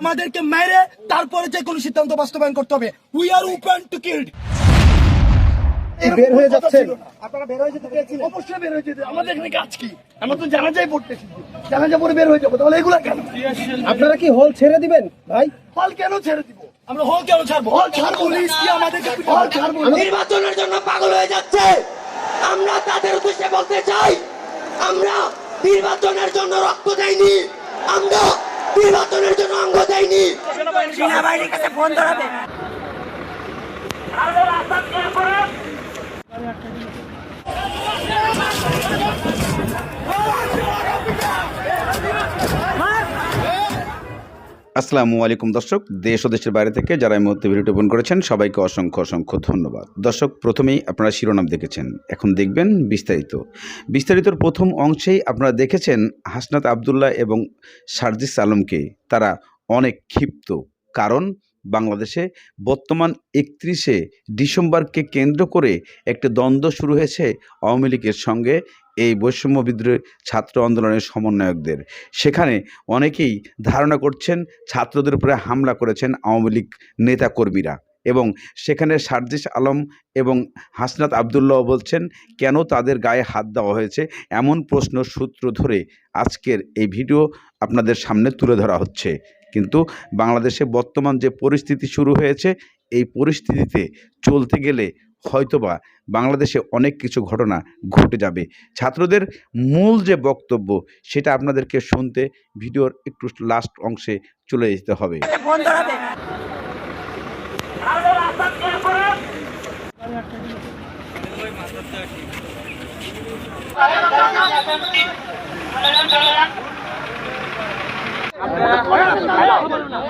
আমাদেরকে মেরে তারপরে যে কোনো সিদ্ধান্ত বাস্তবায়ন করতে হবে। We are open to kill বের হয়ে যাচ্ছেন? আপনারা বের হয়ে যেতে চেয়েছিলেন। অবশ্যই বের হয়ে যেতে। আমাদের এখানে কাজ কি? আমরা তো জানাজাই পড়তেছি। জানাজা পরে বের হয়ে যাব। তাহলে এগুলা কেন? আপনারা কি হল ছেড়ে দিবেন ভাই? হল কেন ছেড়ে দিব? আমরা হল কেন ছাড়বো? হল ছাড়বো পুলিশ কি আমাদেরকে হল ছাড়বো নির্বাচনের জন্য পাগল হয়ে যাচ্ছে। আমরা তাদের উদ্দেশ্যে বলতে চাই আমরা নির্বাচনের জন্য রক্ত দেইনি। আমরা নির্বাচনের জন্য অঙ্গ দেয়নি। সেনাবাহিনীর কাছে ফোন ধরাবে। আসসালামু আলাইকুম দর্শক, দেশ ও দেশের বাইরে থেকে যারা এই মুহূর্তে ভিডিওটি ওপেন করেছেন, সবাইকে অসংখ্য অসংখ্য ধন্যবাদ। দর্শক, প্রথমেই আপনারা শিরোনাম দেখেছেন, এখন দেখবেন বিস্তারিত। বিস্তারিতর প্রথম অংশেই আপনারা দেখেছেন হাসনাত আবদুল্লাহ এবং সার্জিস আলমকে তারা অনেক ক্ষিপ্ত। কারণ বাংলাদেশে বর্তমান একত্রিশে ডিসেম্বরকে কেন্দ্র করে একটি দ্বন্দ্ব শুরু হয়েছে আওয়ামী লীগের সঙ্গে। এই বৈষম্য বিদ্রোহী ছাত্র আন্দোলনের সমন্বয়কদের। সেখানে অনেকেই ধারণা করছেন ছাত্রদের উপরে হামলা করেছেন আওয়ামী লীগ নেতাকর্মীরা এবং সেখানে সার্জিস আলম এবং হাসনাত আবদুল্লাহ বলছেন, কেন তাদের গায়ে হাত দেওয়া হয়েছে? এমন প্রশ্ন সূত্র ধরে আজকের এই ভিডিও আপনাদের সামনে তুলে ধরা হচ্ছে। কিন্তু বাংলাদেশে বর্তমান যে পরিস্থিতি শুরু হয়েছে, এই পরিস্থিতিতে চলতে গেলে হয়তোবা বাংলাদেশে অনেক কিছু ঘটনা ঘটে যাবে। ছাত্রদের মূল যে বক্তব্য, সেটা আপনাদেরকে শুনতে ভিডিওর একটু লাস্ট অংশে চলে যেতে হবে।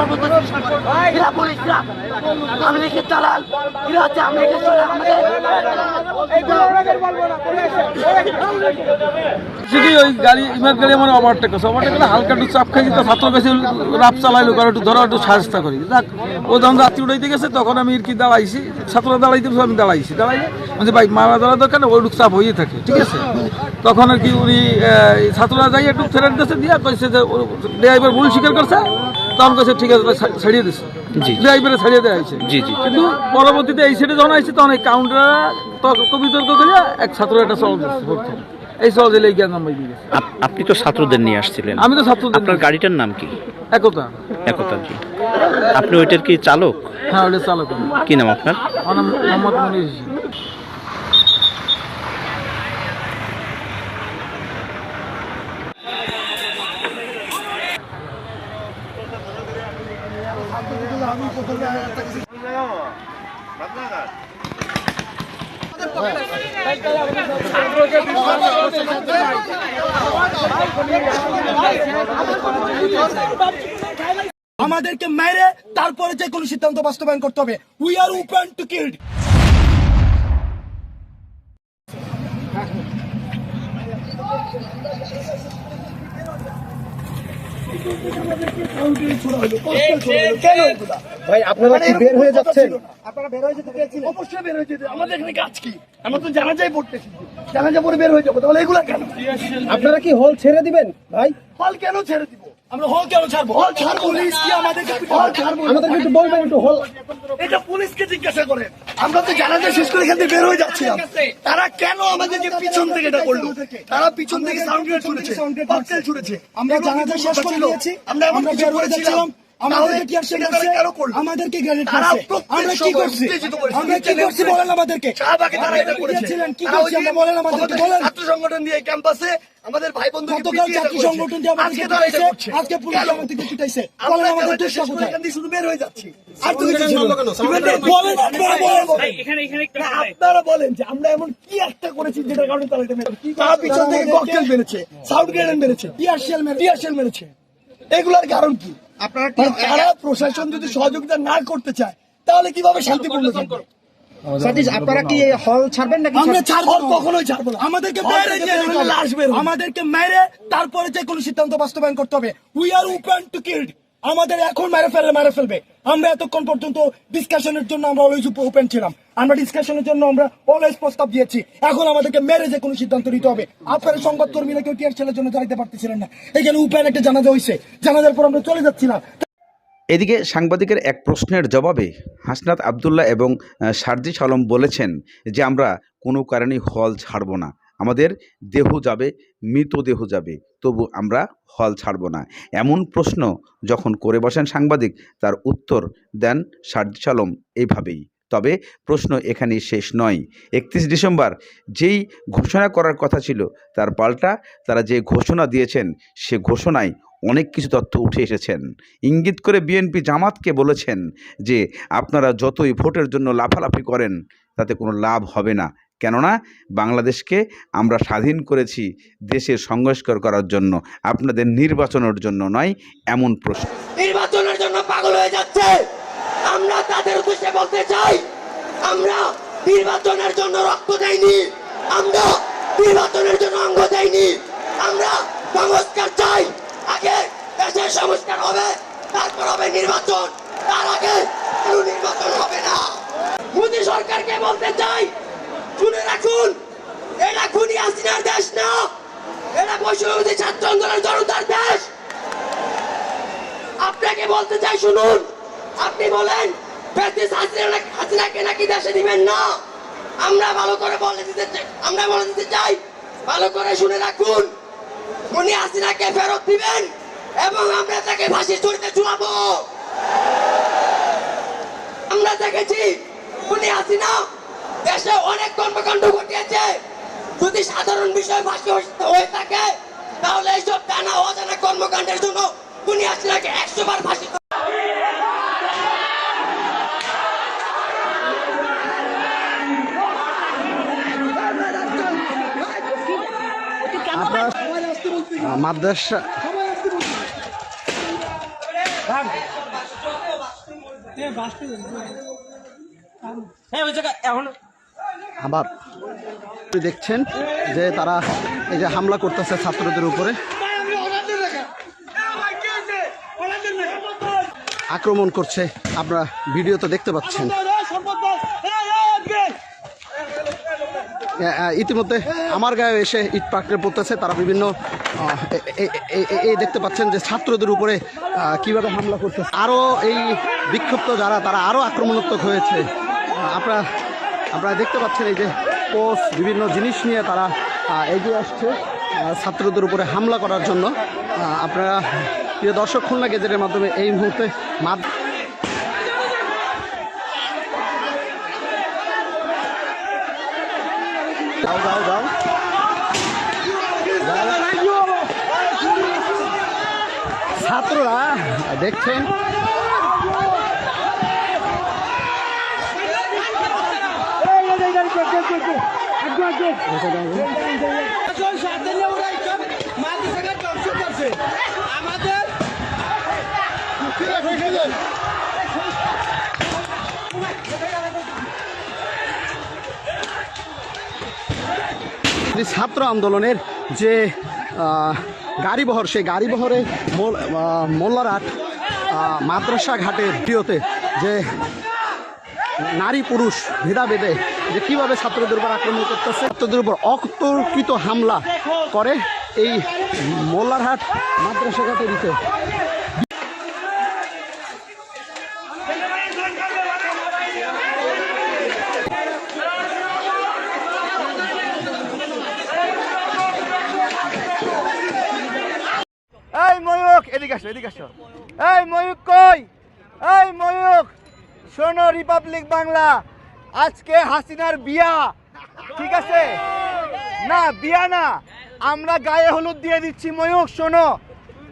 ধরাবে এরা পুলিশরা আমেরিকার দালাল এরা হচ্ছে দালাল ঠিকই ওই গাড়ি ইমার গাড়ি আমার ওভারটেক করছে। ওভারটেক করে হালকা একটু চাপ খাইছি তো ছাত্র কাছে রাপ চালাইলো কারণ একটু ধরো একটু সাহায্য করি। যাক ও যখন রাত্রি উঠাইতে গেছে তখন আমি আর কি দাঁড়াইছি। ছাত্ররা দাঁড়াইতে বলছে, আমি দাঁড়াইছি। দাঁড়াইলে মানে বাইক মারা দাঁড়া দরকার ওই চাপ হয়ে থাকে। ঠিক আছে? তখন আর কি উনি ছাত্ররা যাই একটু ফেরার দিয়েছে দিয়া কইছে যে ড্রাইভার ভুল স্বীকার করছে? তখন কইছে ঠিক আছে ছাড়িয়ে দিছে। ড্রাইভারে ছাড়িয়ে দেওয়া হয়েছে। জি জি। কিন্তু পরবর্তীতে এই সাইডে যখন আইছে তখন এই কাউন্টার তর্ক বিতর্ক করিয়া এক ছাত্র একটা দিচ্ছে প্রথম। এই সহজে এই জ্ঞান দিয়ে গেছে। আপনি তো ছাত্রদের নিয়ে আসছিলেন। আমি তো ছাত্রদের আপনার গাড়িটার নাম কি? একতা। একতা জি। আপনি ওইটার কি চালক? হ্যাঁ ওটা চালক। কি নাম আপনার? আমার নাম মোহাম্মদ মনির আমাদেরকে মেরে তারপরে যে কোনো সিদ্ধান্ত বাস্তবায়ন করতে হবে। We are open to kill ভাই আপনারা কি বের হয়ে যাচ্ছেন? আপনারা বের হয়ে যেতে চেয়েছিলেন। অবশ্যই বের হয়ে যেতে আমাদের এখানে কাজ কি? আমরা তো জানাজাই পড়তেছি। জানাজা পরে বের হয়ে যাব। তাহলে এগুলা কেন? আপনারা কি হল ছেড়ে দিবেন? ভাই? হল কেন ছেড়ে দিব? আমরা হল কেন ছাড়বো? হল ছাড়বো পুলিশ কি আমাদেরকে হল ছাড়বো আমাদেরকে একটু বলবেন একটু হল। এটা পুলিশকে জিজ্ঞাসা করে। আমরা তো জানাজা শেষ করে এখান থেকে বের হয়ে যাচ্ছিলাম। তারা কেন আমাদেরকে পিছন থেকে এটা করল? তারা পিছন থেকে সাউন্ড গ্রেড ছুড়েছে ককটেল ছুড়েছে। আমরা জানাজা শেষ করে দিয়েছি আমরা এমন কিছু করেছিলাম। আমাদেরকে টিয়ার শেল করছে? আমাদেরকে গ্রেনেড করছে। আমরা কি করছি? আমরা কি করছি বলেন আমাদেরকে? শাহবাগে তারা এটা করেছে। কি করছি আমরা বলেন আমাদেরকে বলেন। ছাত্র সংগঠন দিয়ে ক্যাম্পাসে আমাদের ভাই বন্ধু গতকাল জাতীয় সংগঠন দিয়ে আমাদেরকে পিটাইছে আজকে পুলিশ আমাদেরকে পিটাইছে। বলেন আমাদের দোষটা কোথায়? শুধু বের হয়ে যাচ্ছি। আর তো কিছু ছিল বলেন আপনারা বলেন না, আপনারা বলেন যে আমরা এমন কি একটা করেছি যেটা কারণে তারা এটা মেরেছে? তারা পিছন থেকে ককটেল মেরেছে। সাউন্ড গ্রেনেড মেরেছে। টিয়ার শেল মেরে টিয়ার শেল মেরেছে। এগুলোর কারণ কি? আপনারা তারা প্রশাসন যদি সহযোগিতা না করতে চায় তাহলে কীভাবে শান্তিপূর্ণ থাকবে? আপনারা কি হল ছাড়বেন নাকি আমরা ছাড়বো কখনোই ছাড়বো না। আমাদেরকে মেরে লাশ বের আমাদেরকে মেরে তারপরে যে কোনো সিদ্ধান্ত বাস্তবায়ন করতে হবে। We are open to killed আমাদের এখন মেরে ফেললে, মেরে ফেলবে। আমরা এতক্ষণ পর্যন্ত ডিসকাশনের জন্য আমরা অলওয়েজ ওপেন ছিলাম। আমরা ডিসকাশনের জন্য আমরা অলওয়েজ প্রস্তাব দিয়েছি। এখন আমাদেরকে মেরে যে কোনো সিদ্ধান্ত নিতে হবে। আপনারা সংবাদ কর্মীরা কেউ টিয়ার ছেলের জন্য দাঁড়াইতে পারতেছিলেন না? এখানে উপেন একটা জানাজা হয়েছে জানাজার পর আমরা চলে যাচ্ছিলাম। এদিকে সাংবাদিকের এক প্রশ্নের জবাবে হাসনাত আবদুল্লাহ এবং সারজিস আলম বলেছেন যে আমরা কোনো কারণেই হল ছাড়ব না। আমাদের দেহ যাবে মৃতদেহ যাবে, তবু আমরা হল ছাড়ব না। এমন প্রশ্ন যখন করে বসেন সাংবাদিক, তার উত্তর দেন সারজিস এইভাবেই। তবে প্রশ্ন এখানেই শেষ নয়। একত্রিশ ডিসেম্বর, যেই ঘোষণা করার কথা ছিল, তার পাল্টা তারা যে ঘোষণা দিয়েছেন, সে ঘোষণায় অনেক কিছু তথ্য উঠে এসেছেন। ইঙ্গিত করে বিএনপি জামাতকে বলেছেন যে, আপনারা যতই ভোটের জন্য লাফালাফি করেন, তাতে কোনো লাভ হবে না। কেননা বাংলাদেশকে আমরা স্বাধীন করেছি দেশের সংস্কার করার জন্য, আপনাদের নির্বাচনের জন্য নয়, এমন প্রশ্ন। নির্বাচনের জন্য পাগল হয়ে যাচ্ছে। আমরা তাদের উদ্দেশ্যে বলতে চাই, আমরা নির্বাচনের জন্য রক্ত দেইনি, আমরা নির্বাচনের জন্য অঙ্গ দেইনি, আমরা সংস্কার চাই। আগে দেশের সংস্কার হবে, তারপর হবে নির্বাচন, তার আগে কোনো নির্বাচন হবে না। মোদী সরকারকে বলতে চাই শুনে রাখুন। এটা খুনি হাসিনার দেশ না। এটা বৈষম্যবাদী ছাত্র আন্দোলনের জনতার দেশ। আপনাকে বলতে চাই, শুনুন। আপনি বলেন দেশে না? আমরা ভালো করে বলে দিতে আমরা বলে দিতে চাই, ভালো করে শুনে রাখুন। উনি হাসিনাকে ফেরত দিবেন এবং আমরা তাকে আমরা দেখেছি উনি হাসিনা দেশে অনেক কর্মকাণ্ড ঘটিয়েছে। যদি সাধারণ বিষয় ফাঁসি হয়ে থাকে তাহলে এইসব জানা অজানা কর্মকাণ্ডের জন্য উনি আসলে একশো বার ফাঁসি মাদ্রাসা আবার দেখছেন যে তারা এই যে হামলা করতেছে ছাত্রদের উপরে। আক্রমণ করছে, আপনারা ভিডিও তো দেখতে পাচ্ছেন। ইতিমধ্যে আমার গায়ে এসে ইট পাকড়ে পড়তেছে, তারা বিভিন্ন এই দেখতে পাচ্ছেন যে ছাত্রদের উপরে কীভাবে হামলা করতেছে। আরও এই বিক্ষুব্ধ যারা, তারা আরও আক্রমণাত্মক হয়েছে। আপনারা আপনারা দেখতে পাচ্ছেন এই যে পোস্ট বিভিন্ন জিনিস নিয়ে তারা এগিয়ে আসছে ছাত্রদের উপরে হামলা করার জন্য। আপনারা, প্রিয় দর্শক, খুলনা গেজেটের মাধ্যমে এই মুহূর্তে যাও ছাত্ররা দেখছেন ছাত্র আন্দোলনের যে গাড়িবহর সেই গাড়িবহরে মোল্লারহাট মাদ্রাসা ঘাটের ভিডিওতে যে নারী পুরুষ ভেদাভেদে যে কীভাবে ছাত্রদের উপর আক্রমণ করতেছে। ছাত্রদের উপর অতর্কিত হামলা করে এই মোল্লারহাট মাদ্রাসা ঘাটের ভিতরে এই ময়ূক এই ময়ূক কই? এই ময়ূক শোনো রিপাবলিক বাংলা। আজকে হাসিনার বিয়া। ঠিক আছে? না, বিয়া না। আমরা গায়ে হলুদ দিয়ে দিচ্ছি। ময়ূক শোনো।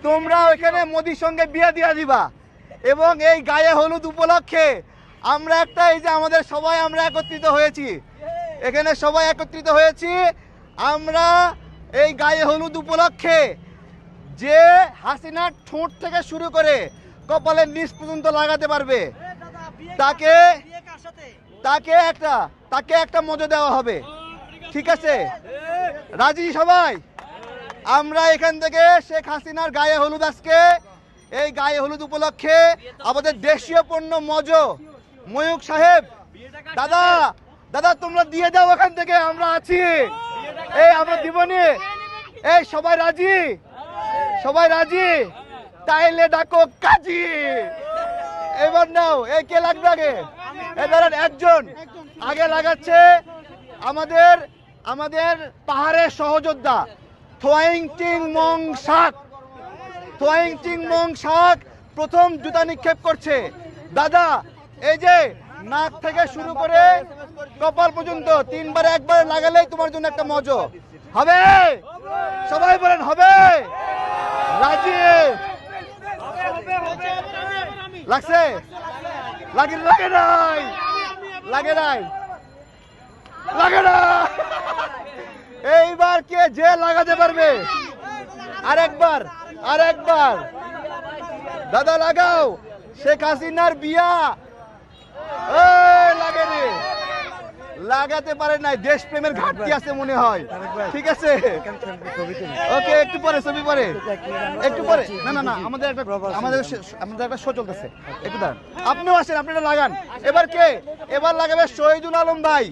তোমরা ওইখানে মোদির সঙ্গে বিয়া দিয়ে দিবা। এবং এই গায়ে হলুদ উপলক্ষে আমরা একটা এই যে আমাদের সবাই আমরা একত্রিত হয়েছি। এখানে সবাই একত্রিত হয়েছি। আমরা এই গায়ে হলুদ উপলক্ষে যে হাসিনার ঠোঁট থেকে শুরু করে কপালের নিচ পর্যন্ত লাগাতে পারবে। তাকে তাকে একটা তাকে একটা মজা দেওয়া হবে। ঠিক আছে? রাজি সবাই? আমরা এখান থেকে শেখ হাসিনার গায়ে হলুদ আজকে। এই গায়ে হলুদ উপলক্ষে আমাদের দেশীয় পণ্য মজ ময়ূক সাহেব, দাদা দাদা, তোমরা দিয়ে দাও এখান থেকে, আমরা আছি। এই, আমরা দিবনি এই, সবাই রাজি? সবাই রাজি? তাইলে ডাকো কাজী। এবার নাও, এই কে লাগবে আগে? ধরেন একজন আগে লাগাচ্ছে আমাদের আমাদের পাহাড়ের সহযোদ্ধা, থোয়াইং টিং মং শাক। থোয়াইং টিং মং শাক প্রথম জুতা নিক্ষেপ করছে। দাদা, এই যে নাক থেকে শুরু করে কপাল পর্যন্ত তিনবার, একবার লাগালেই তোমার জন্য একটা মজো। হবে? সবাই বলেন, হবে? রাজি? লাগছে? লাগে লাগে নাই। লাগে নাই। লাগে না। এইবার কে যে লাগাতে পারবে? আরেকবার আরেকবার। দাদা, লাগাও। শেখ হাসিনার বিয়া। লাগে রে লাগাতে পারে নাই দেশপ্রেমের ঘাটতি আছে মনে হয়। ঠিক আছে? ওকে একটু পরে ছবি পরে। একটু পরে। না না না আমাদের একটা আমাদের আমাদের একটা শো চলতেছে। একটু দাঁড়ান। আপনিও আসেন আপনারা লাগান। এবার কে? এবার লাগাবে শহীদুল আলম ভাই।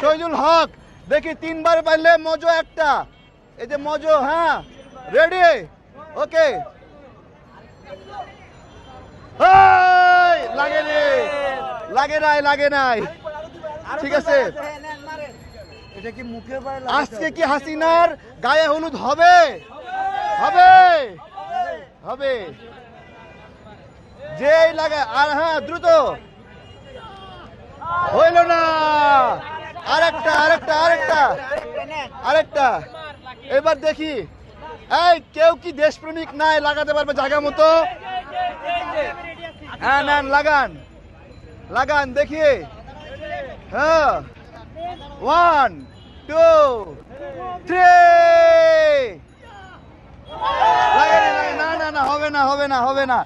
শহীদুল হক। দেখি তিনবার পাইলে মজো একটা। এই যে মজো হ্যাঁ? Ready okay. লাগে রে লাগে নাই লাগে নাই। ঠিক আছে। আজকে কি হাসিনার গায়ে হলুদ হবে? হবে। হবে। যেই লাগে আর হ্যাঁ দ্রুত। হইল না। আরেকটা আরেকটা আরেকটা। আরেকটা। এবার দেখি। এই কেউ কি দেশপ্রেমিক নাই লাগাতে পারবে জায়গা মতো? হ্যাঁ নেন লাগান। লাগান দেখি। হ্যাঁ। ওয়ান টু থ্রি না না? না হবে না হবে না হবে না।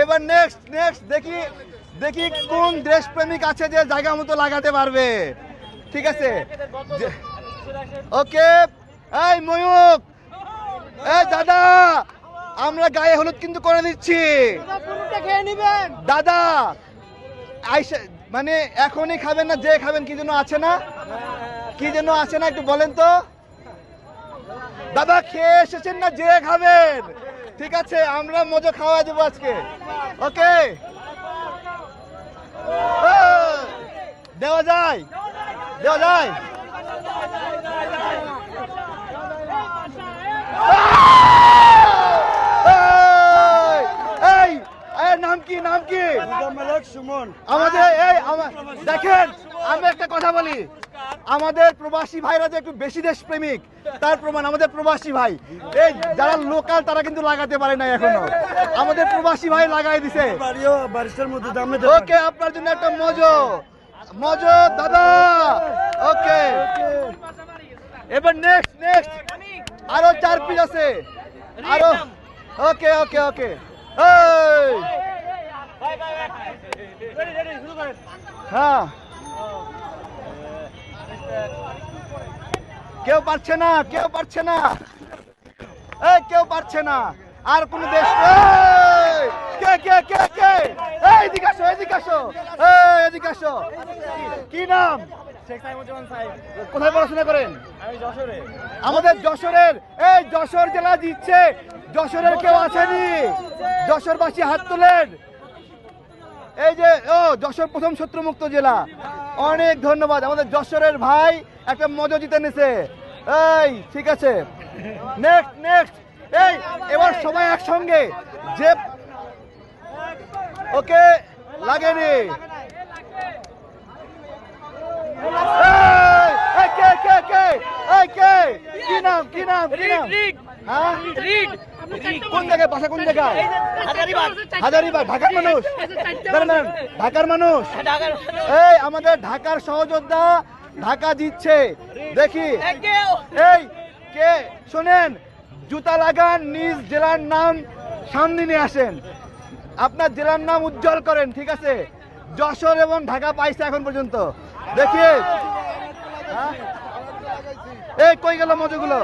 এবার নেক্সট নেক্সট দেখি দেখি কোন দেশপ্রেমিক আছে যে জায়গা মতো লাগাতে পারবে। ঠিক আছে? ওকে এই ময়ূক। এই দাদা আমরা গায়ে হলুদ কিন্তু করে দিচ্ছি। দাদা আইসা মানে এখনই খাবেন না, যে খাবেন, কি যেন আছে না? কি যেন আছে না, একটু বলেন তো। দাদা, খেয়ে এসেছেন না, যে খাবেন? ঠিক আছে, আমরা মজা খাওয়া দেবো আজকে। ওকে? দেওয়া যায় দেওয়া যায় এই, এই এই নাম কি? আমাদের এই দেখেন আমি একটা কথা বলি। আমাদের প্রবাসী ভাইরা যে একটু বেশি দেশ প্রেমিক তার প্রমাণ আমাদের প্রবাসী ভাই। এই যারা লোকাল তারা কিন্তু লাগাতে পারে না এখনও। আমাদের প্রবাসী ভাই লাগাই দিছে। ওকে আপনার জন্য একটা মজো। মজো দাদা। ওকে। এবার নেক্সট নেক্সট আরও চার পিস আছে। আরও ওকে ওকে ওকে। এই! হ্যাঁ। কেউ পারছে না কেউ পারছে না। এই কেউ পারছে না। আর কোন দেশ কে কে কে কে? এই এদিকে আসো এদিকে আসো। এই এদিকে আসো। কি নাম? কোথায় পড়াশোনা করেন? আমাদের যশোরের এই যশোর জেলা দিচ্ছে। যশোরের কেউ আছেনি? যশোরবাসী হাত তোলেন। এই যে ও যশোর প্রথম শত্রুমুক্ত জেলা। অনেক ধন্যবাদ। আমাদের যশোরের ভাই একটা মজা জিতে নিছে। এই ঠিক আছে। নেক্সট নেক্সট এই এবার সবাই একসঙ্গে। যে ওকে লাগেনি। কে কে কে? এই কে? কি নাম কি নাম কি নাম? হ্যাঁ? কোন জায়গায় বাসা কোন জায়গায়? হাজারিবাগ ঢাকার মানুষ? দাঁড়ান, ঢাকার মানুষ? এই আমাদের ঢাকার সহযোদ্ধা ঢাকা জিতছে। দেখি। এই কে? শোনেন জুতা লাগান নিজ জেলার নাম সামনে নিয়ে আসেন। আপনার জেলার নাম উজ্জ্বল করেন ঠিক আছে? যশোর এবং ঢাকা পাইছে এখন পর্যন্ত। দেখি। হ্যাঁ? এই কই গেল মজুগুলো?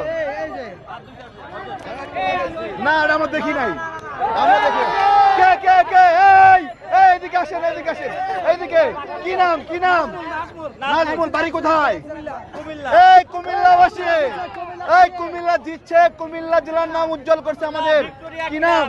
না, এটা আমরা দেখি নাই। আমরা দেখি কে কে কে? এই এইদিকে আসেন এইদিকে আসেন। এইদিকে কি নাম কি নাম? নাজমুল, বাড়ি কোথায়? এই কুমিল্লা কুমিল্লাবাসী। এই, কুমিল্লা জিতছে কুমিল্লা জেলার নাম উজ্জ্বল করছে আমাদের। কি নাম?